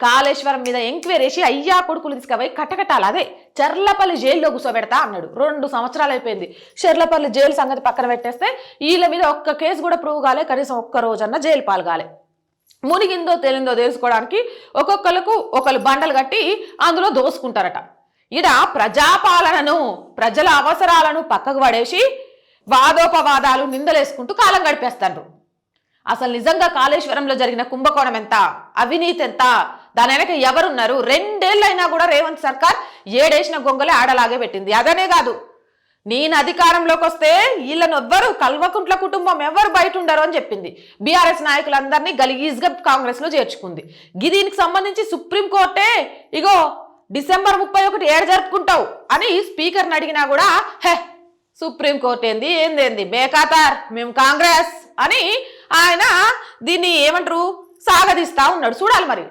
కాళేశ్వరం మీద ఎంక్వైరీ చేసి అయ్యా కొడుకులు తీసుకుపోయి కట్టకట్టాలి అదే చర్లపల్లి జైల్లో కూర్చోబెడతా అన్నాడు. రెండు సంవత్సరాలు అయిపోయింది. చర్లపల్లి జైలు సంగతి పక్కన పెట్టేస్తే వీళ్ళ మీద ఒక్క కేసు కూడా ప్రూవ్ కాలే కనీసం ఒక్క రోజన్నా జైలు పాల్గాలే. మునిగిందో తేలిందో తెలుసుకోవడానికి ఒక్కొక్కరికి ఒకళ్ళు బండలు కట్టి అందులో దోసుకుంటారట. ఇడ ప్రజాపాలనను ప్రజల అవసరాలను పక్కకు పడేసి వాదోపవాదాలు నిందలేసుకుంటూ కాలం గడిపేస్తారు అసలు నిజంగా కాళేశ్వరంలో జరిగిన కుంభకోణం ఎంత? అవినీతి ఎంత? దాని వెనక ఎవరున్నారు? రెండేళ్ళైనా కూడా రేవంత్ సర్కార్ ఏడేసిన గొంగలే ఆడలాగే పెట్టింది. అదనే కాదు. నేను అధికారంలోకి వస్తే వీళ్ళను ఎవ్వరు కల్వకుంట్ల కుటుంబం ఎవరు బయట ఉండరు అని చెప్పింది. బీఆర్ఎస్ నాయకులందరినీ గలీజ్గా కాంగ్రెస్లో చేర్చుకుంది. దీనికి సంబంధించి సుప్రీంకోర్టే ఇగో డిసెంబర్ ముప్పై ఒకటి ఏడు జరుపుకుంటావు అని స్పీకర్ని అడిగినా కూడా హే సుప్రీంకోర్టు ఏంది? ఏందేంది బేకాతార్ మేము కాంగ్రెస్ అని ఆయన దీన్ని ఏమంటారు? సాగదీస్తా ఉన్నాడు. చూడాలి మరి.